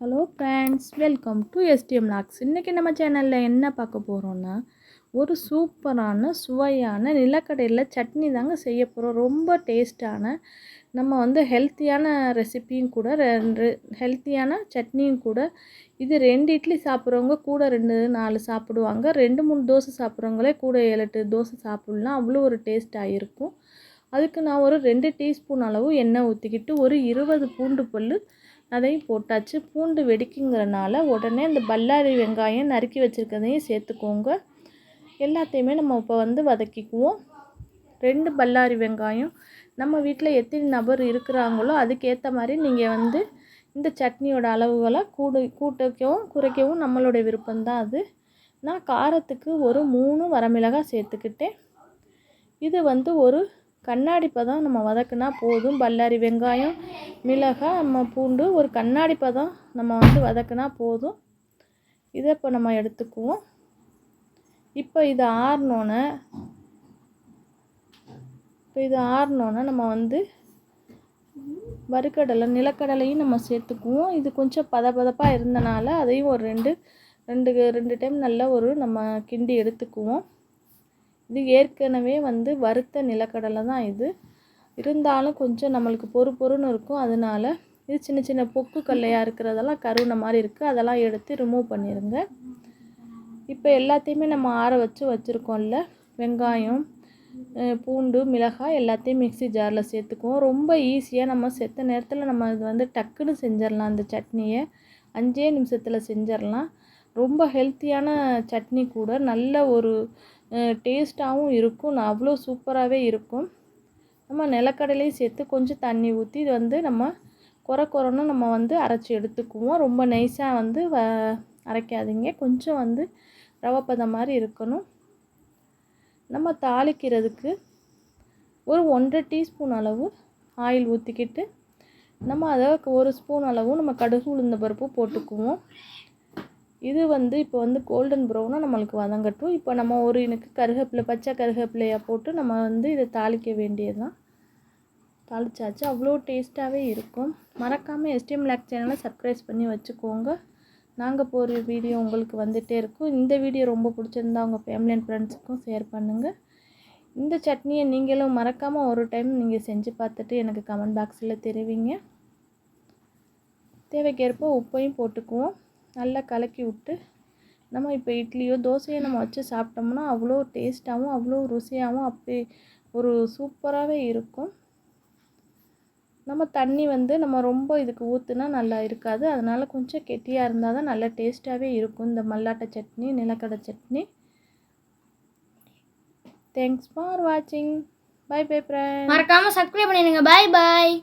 Hello friends welcome to STM logs இன்றைக்கி நம்ம சேனலில் என்ன பார்க்க போகிறோன்னா ஒரு சூப்பரான சுவையான நிலக்கடையில் சட்னி தாங்க செய்ய போகிறோம் ரொம்ப டேஸ்டான நம்ம வந்து ஹெல்த்தியான ரெசிப்பியும் கூட ரெண்டு ஹெல்த்தியான சட்னியும் கூட இது ரெண்டு இட்லி சாப்பிட்றவங்க கூட ரெண்டு நாலு சாப்பிடுவாங்க. ரெண்டு மூணு தோசை சாப்பிட்றவங்களே கூட ஏழு எட்டு தோசை சாப்பிட்லாம். அவ்வளோ ஒரு டேஸ்ட்டாக இருக்கும். அதுக்கு நான் ஒரு ரெண்டு டீஸ்பூன் அளவு எண்ணெய் ஊற்றிக்கிட்டு ஒரு இருபது பூண்டு பல் அதையும் போட்டாச்சு. பூண்டு வெடிக்குங்கிறனால உடனே இந்த பல்லாரி வெங்காயம் நறுக்கி வச்சுருக்கதையும் சேர்த்துக்கோங்க. எல்லாத்தையுமே நம்ம இப்போ வந்து வதக்கிக்குவோம். ரெண்டு பல்லாரி வெங்காயம். நம்ம வீட்டில் எத்தனை நபர் இருக்கிறாங்களோ அதுக்கேற்ற மாதிரி நீங்கள் வந்து இந்த சட்னியோட அளவுகளை கூடு கூட்டக்கவும் குறைக்கவும் நம்மளுடைய விருப்பம்தான் அது. நான் காரத்துக்கு ஒரு மூணு வரமிளகாய் சேர்த்துக்கிட்டேன். இது வந்து ஒரு கண்ணாடி பதம் நம்ம வதக்குனா போதும். பல்லாரி வெங்காயம் மிளகாய் நம்ம பூண்டு ஒரு கண்ணாடி பதம் நம்ம வந்து வதக்குனா போதும். இதை இப்போ நம்ம எடுத்துக்குவோம். இப்போ இது ஆறினோன்னே இப்போ இது ஆறினோன்னே நம்ம வந்து வறுக்கடலை நிலக்கடலையும் நம்ம சேர்த்துக்குவோம். இது கொஞ்சம் பதப்பதப்பாக இருந்தனால அதையும் ஒரு ரெண்டு ரெண்டு ரெண்டு டைம் நல்ல ஒரு நம்ம கிண்டி எடுத்துக்குவோம். இது ஏற்கனவே வந்து வறுத்த நிலக்கடலை தான் இது. இருந்தாலும் கொஞ்சம் நம்மளுக்கு பொறு பொறுன்னு இருக்கும். அதனால இது சின்ன சின்ன பொக்கு கல்லையாக இருக்கிறதெல்லாம் கருவின மாதிரி இருக்குது அதெல்லாம் எடுத்து ரிமூவ் பண்ணிடுங்க இப்போ எல்லாத்தையுமே நம்ம ஆற வச்சு வச்சுருக்கோம்ல. வெங்காயம் பூண்டு மிளகாய் எல்லாத்தையும் மிக்சி ஜாரில் சேர்த்துக்குவோம். ரொம்ப ஈஸியாக நம்ம செத்த நேரத்தில் நம்ம இது வந்து டக்குன்னு செஞ்சிடலாம் அந்த சட்னியை அஞ்சே நிமிஷத்தில் செஞ்சிடலாம் ரொம்ப ஹெல்த்தியான சட்னி கூட நல்ல ஒரு டேஸ்ட்டாகவும் இருக்கும். அவ்வளோ சூப்பராகவே இருக்கும். நம்ம நிலக்கடலையும் சேர்த்து கொஞ்சம் தண்ணி ஊற்றி இது வந்து நம்ம குறை குறைன்னு நம்ம வந்து அரைச்சி எடுத்துக்குவோம். ரொம்ப நைஸாக வந்து வ அரைக்காதீங்க. கொஞ்சம் வந்து ரவை பதம் மாதிரி இருக்கணும். நம்ம தாளிக்கிறதுக்கு ஒரு ஒன்றரை டீஸ்பூன் அளவு ஆயில் ஊற்றிக்கிட்டு நம்ம அதை ஒரு ஸ்பூன் அளவு நம்ம கடுகு உளுந்த பருப்பு போட்டுக்குவோம். இது வந்து இப்போ வந்து கோல்டன் ப்ரௌனாக நம்மளுக்கு வதங்கட்டும். இப்போ நம்ம ஒரு எனக்கு கருவேப்பிலை பச்சை கருவேப்பிலையாக போட்டு நம்ம வந்து இதை தாளிக்க வேண்டியது தான் தாளிச்சாச்சு. அவ்வளோ டேஸ்ட்டாகவே இருக்கும். மறக்காமல் எஸ்டிஎம் லேக் சேனலை சப்ஸ்கிரைப் பண்ணி வச்சுக்கோங்க. நாங்கள் போகிற வீடியோ உங்களுக்கு வந்துகிட்டே இருக்கும். இந்த வீடியோ ரொம்ப பிடிச்சிருந்தா உங்கள் ஃபேமிலி அண்ட் ஃப்ரெண்ட்ஸுக்கும் ஷேர் பண்ணுங்கள் இந்த சட்னியை நீங்களும் மறக்காமல் ஒரு டைம் நீங்கள் செஞ்சு பார்த்துட்டு எனக்கு கமெண்ட் பாக்ஸில் தெரிவிங்க. தேவைக்கேற்ப உப்பையும் போட்டுக்குவோம். நல்லா கலக்கி விட்டு நம்ம இப்போ இட்லியோ தோசையோ நம்ம வச்சு சாப்பிட்டோம்னா அவ்வளோ டேஸ்ட்டாகவும் அவ்வளோ ருசியாகவும் அப்படி ஒரு சூப்பராகவே இருக்கும். நம்ம தண்ணி வந்து நம்ம ரொம்ப இதுக்கு ஊற்றுனா நல்லா இருக்காது. அதனால் கொஞ்சம் கெட்டியாக இருந்தால் தான் நல்லா டேஸ்ட்டாகவே இருக்கும். இந்த மல்லாட்டை சட்னி நிலக்கடை சட்னி. தேங்க்ஸ் ஃபார் வாட்சிங் பை பை ஃப்ரெண்ட் மறக்காம சப்ஸ்கிரைப் பண்ணிடுங்க. Bye bye